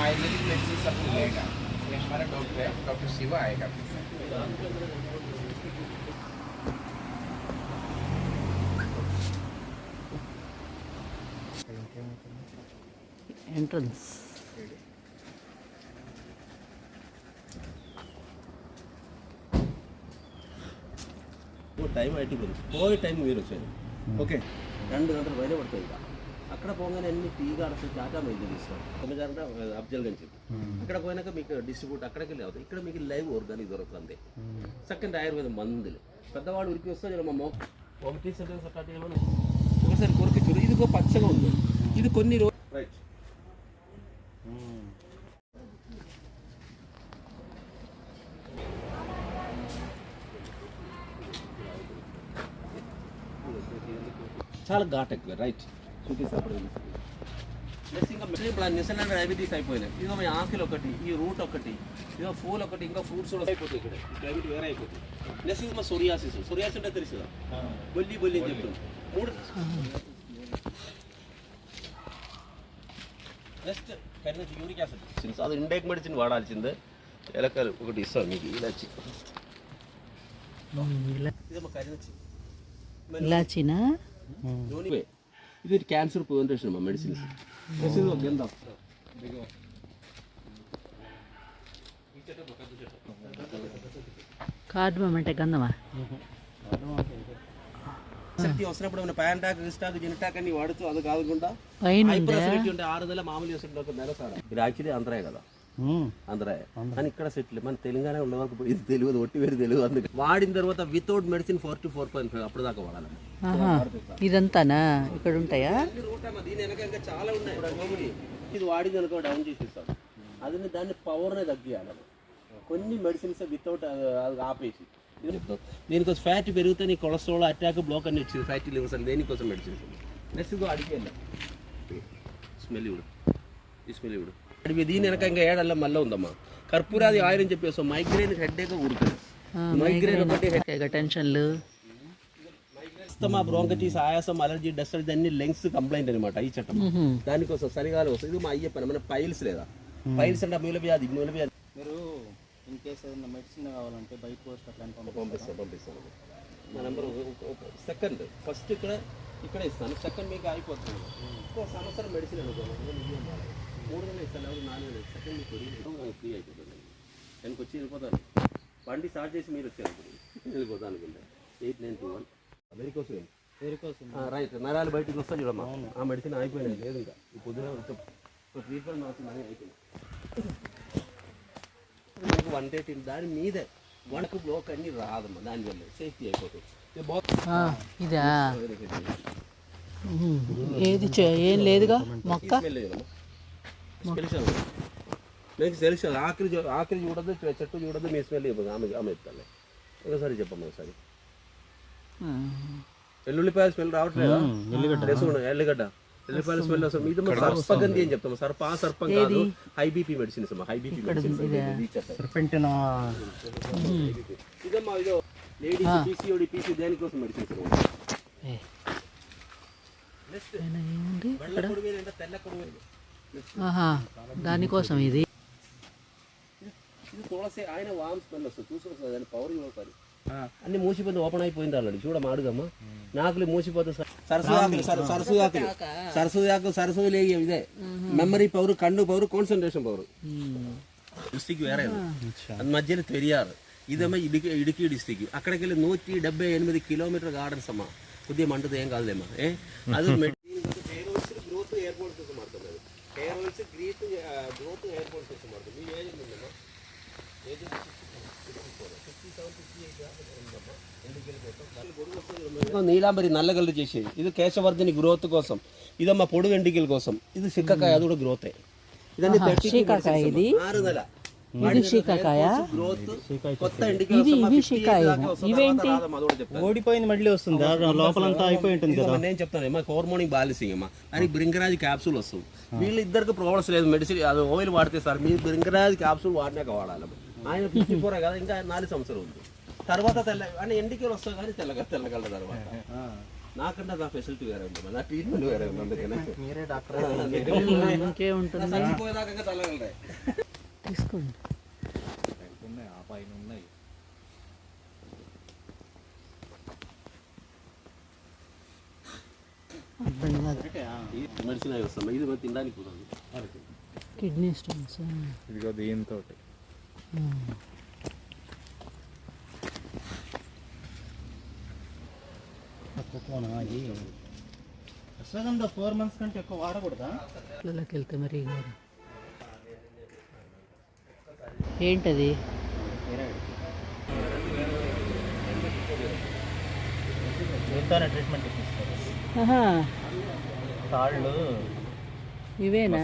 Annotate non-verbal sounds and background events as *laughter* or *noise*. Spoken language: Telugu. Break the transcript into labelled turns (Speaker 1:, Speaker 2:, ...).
Speaker 1: आयुर्वेदिक मेडिसिन सब मिलेगा ये हमारा डॉक्टर है डॉक्टर शिवा आएगा
Speaker 2: ఎంట్రన్స్
Speaker 3: టైం అట్టి పోయింది పోయే టైం మీరు వచ్చారు ఓకే రెండు గంటలు బయట పడుతుంది ఇక అక్కడ పోగానే అన్ని టీ గార్డ్స్ టాటా మైజీలు ఇస్తారు తొమ్మిది అబ్జల్ గంజ్ అక్కడ పోయినాక మీకు డిస్ట్రిబ్యూట్ అక్కడికి వెళ్ళి అవుతాయి ఇక్కడ మీకు లైవ్ ఆర్గానిక్ దొరుకుతుంది. సెకండ్ ఆయుర్వేద మందులు. పెద్దవాళ్ళు ఉరికి వస్తే మా మో ఒకటి ఒకసారి కొరికి చూడు. ఇది పచ్చగా ఉంది. ఇది కొన్ని రోజు రైట్ చాలా ఘాట్ ఎక్కువ. రైట్ చూపిస్తా అప్పుడు నెక్స్ట్ ఇంకా ఇప్పుడు నిసల్ డయాబెటీస్ అయిపోయినాయి ఇదిగో మీ ఆకులు ఒకటి ఈ రూట్ ఒకటి ఇదిగో పూలు ఒకటి ఇంకా ఫ్రూట్స్ కూడా అయిపోతాయి ఇక్కడ డయాబెటీ వేరే అయిపోతుంది నెక్స్ట్ ఇది మా సొరియాసిస్ సొరియాసిస్ అంటే తెలుసు కదా బొల్లి బొల్లి అని చెప్తుంది మూడు నెక్స్ట్ కరెక్ట్ యూరిక్ యాసిడ్ అది ఇండైక్ మెడిసిన్ వాడాల్సిందే ఎలకలు ఒకటి ఇస్తాను మీకు ఇలాచి ఇదేమో కరినచ్చి
Speaker 2: ఇలాచినా
Speaker 3: యోనివే ఇది క్యాన్సర్ ప్రివెంటేషన్ అమ్మా మెడిసిన్స్ మెడిసిన్
Speaker 2: కార్డమం అంటే గంధమా
Speaker 3: శక్తి వస్తున్నప్పుడు మన ప్యాంటాక్ రిస్టాక్ జినిటాక్ అని వాడుతూ అది కాకుండా
Speaker 2: పైన
Speaker 3: హైపర్ అసిడిటీ ఉంటే ఆరు నెలల మామూలు చేస్తుంటే ఒక నెల సార్ ఇది యాక్చువల్లీ ఆంధ్రాయే కదా ఆంధ్రాయే కానీ ఇక్కడ సెటిల్ మన తెలంగాణ ఉన్న వరకు ఇది తెలియదు ఒట్టి వేరు తెలియదు అందుకే. వాడిన తర్వాత without medicine four to four point five అప్పుడు దాకా వాడాలి.
Speaker 2: ఇదంతానా? ఇక్కడ ఉంటాయా?
Speaker 3: ఇది రూట్ అమ్మా దీని వెనక ఇంకా చాలా ఉన్నాయి. ఇది వాడింది అనుకో డౌన్ చేసేస్తాం. అది దాన్ని పవర్నే తగ్గియాలి కొన్ని మెడిసిన్స్ వితౌట్ ఆపేసి. ఇది. దీనికోసం ఫ్యాట్ పెరిగితే నీ కొలెస్ట్రాల్ అటాక్ బ్లాక్ అని వచ్చింది ఫ్యాటీ లివర్స్ అని దేనికోసం మెడిసిన్స్ నెక్స్ట్ ఇదిగో అడిగి వెళ్ళాం. స్మెల్ ఇవిడు ఈ స్మెల్ ఇవిడు అడిగి దీని వెనక ఇంకా ఏడల్ల మళ్ళీ ఉందమ్మా. కర్పూరాది ఆయిల్ అని చెప్పేస్తాం మైగ్రేన్ హెడ్ ఏక ఊరుతుంది. మైగ్రేన్ ఒకటి
Speaker 2: టెన్షన్లు
Speaker 3: అస్తమా బ్రోంకటిస్ ఆయాసం అలర్జీ డస్ట్ అలర్జీ అన్ని లెంగ్స్ కంప్లైంట్ అనమాట ఈ చట్టం. దానికోసం సరిగాలి వస్తుంది ఇది మా అయ్యే పని మన పైల్స్ లేదా? పైల్స్ అంటే మూల వ్యాధి మూల వ్యాధి.
Speaker 4: మీరు ఇన్ కేస్ ఏదైనా మెడిసిన్ కావాలంటే బయట పోస్ట్ అట్లాంటి పంపిస్తారు?
Speaker 3: పంపిస్తాం పంపిస్తాం నా నెంబర్ సెకండ్ ఫస్ట్ ఇక్కడ ఇక్కడ ఇస్తాను. సెకండ్ మీకు అయిపోతుంది. ఇంకో సంవత్సరం మెడిసిన్ అనుకోండి. మూడు నెలలు ఇస్తాను ఎవరు నాలుగు నెలలు సెకండ్ మీకు ఫ్రీ అయిపోతుంది. నేను వచ్చి వెళ్ళిపోతాను బండి స్టార్ట్ చేసి మీరు వచ్చారు వెళ్ళిపోతాను అనుకుంటా. Eight nine two one.
Speaker 4: దేనికోసం
Speaker 3: రైట్. నరాలు బయటకు వస్తా చూడమ్మా. ఆ మెడిసిన్ అయిపోయినాయి లేదు ఇంకా. పొద్దున ట్రీట్మెంట్ మాత్రం మనీ అయిపోయింది. మీకు వన్ థర్టీ దాని మీదే వనకు బ్లోక్ అన్ని రాదమ్మా. దానివల్ల సేఫ్టీ అయిపోతుంది. ఇది.
Speaker 2: ఏది చే- ఏం లేదుగా? మొక్క?
Speaker 3: మీకు తెలుసు ఆఖరి ఆఖరి చూడదు చెట్టు చూడదు మీ స్మెల్ ఇవ్వదు. ఆమె ఆమె ఎత్తాలి ఒకసారి చెప్పమ్మా ఒకసారి.
Speaker 2: ఆ.
Speaker 3: వెల్లుల్లిపాయల స్మెల్ రావట్లేదా? ఎల్లిగడ్డ. ఎల్లిపాయల స్మెల్ వస్తుంది. సర్పగంధి అని చెప్తాం సర్ప ఆ సర్పం కాదు high BP medicines high BP medicines
Speaker 4: పెంటిన?
Speaker 3: ఇదమ్మా ఇదో లేడీస్ పీసీఓడి పీసీ దేనికోసం మెడిసిన్స్ తెల్ల కొడుకు
Speaker 2: ఆహా దానికోసం ఇది.
Speaker 3: ఇది తులసి ఆయన వామ్ స్మెల్ వస్తుంది. చూసుకోవచ్చు దాని పవర్ చూడాలి అన్ని మూసిపోయింది ఓపెన్ అయిపోయింది ఆల్రెడీ. చూడ మాడుగమ్మా నాకులు మూసిపోతే సరస్సు ఆకులు సర- సరస్సు ఆకులు. సరస్సు ఆకులు సరస్సు లేగి ఇదే. మెమరీ పవర్ కన్ను పవర్ కాన్సన్ట్రేషన్ పవర్. డిస్టిక్ వేరే అది మధ్యలో పెరియారు. ఇదేమో ఇడికి ఇడికి డిస్టిక్ అక్కడికి వెళ్ళి నూറ്റി డెబ్బై ఎనిమిది కిలోమీటర్ గార్డెన్స్ అమ్మా. కొద్దిగా మంటది ఏం కాదులేమ్మా ఏ? *laughs* అది హెయిర్ ఆయిల్స్ గ్రోత్ ఏర్పోర్ట్ కోసం మాడుతుంది హెయిర్ ఆయిల్స్ గ్రీత్ గ్రోత్ ఏర్పోర్ట్ కోసం మాడుతుంది మీ ఏజ్ ఉందమ్మా? ఏజ్ నీలాంబరి నల్లగల్లు చేసేది. ఇది కేశవర్ధని గ్రోత్ కోసం. ఇదమ్మా పొడు వెంటికల కోసం. ఇది సిక్కకాయ అది కూడా గ్రోతే. ఇదన్నీ
Speaker 2: ఇది?
Speaker 3: ఆరు నెల
Speaker 2: ఇది శీకాకాయ?
Speaker 3: గ్రోత్ కొత్త ఎండికి
Speaker 2: ఇవి ఇవి శీకాయ ఇవేంటి?
Speaker 4: ఓడిపోయింది మళ్ళీ వస్తుంది? లోపలంతా అయిపోయి ఉంటుంది కదా?
Speaker 3: నేను చెప్తాను. అమ్మా హార్మోనిక్ బ్యాలెన్సింగ్ అమ్మా. అని బ్రింగరాజ్ క్యాప్సూల్ వస్తుంది. వీళ్ళు ఇద్దరికి ప్రాబ్లమ్స్ లేదు. మెడిసిన్ అది ఆయిల్ వాడితే సార్ మీరు బ్రింగరాజ్ క్యాప్సూల్ వాడినాక వాడాలి ఆయన ఫిఫ్టీ ఫోర్ కదా ఇంకా నాలుగు సంవత్సరం ఉంది. తర్వాత తెల్ల అని ఎండికలు వస్తాయి కానీ తెల్లగా తెల్లగల తర్వాత. నాకంటే నా ఫెసిలిటీ వేరే ఉంది నా ట్రీట్మెంట్ వేరే అందుకనే.
Speaker 4: మీరే డాక్టర్
Speaker 3: చచ్చిపోయేదాకా ఇంకా తలగలరాయి
Speaker 2: తీసుకోండి.
Speaker 1: ఉన్నాయి ఆ పైన ఉన్నాయి
Speaker 2: అర్థం కాదు.
Speaker 3: మెడిసిన్ అవి వస్తాం ఇది తినడానికి.
Speaker 2: కిడ్నీ స్టోన్స్
Speaker 1: ఇదిగో దీంతో
Speaker 4: ఫోర్ మంత్స్ కంటే ఎక్కువ వాడకూడదా?
Speaker 2: పిల్లలకి వెళ్తే మరి గారు ఏంటది?
Speaker 4: ట్రీట్మెంట్ ఇప్పిస్తారు
Speaker 2: ఇవేనా?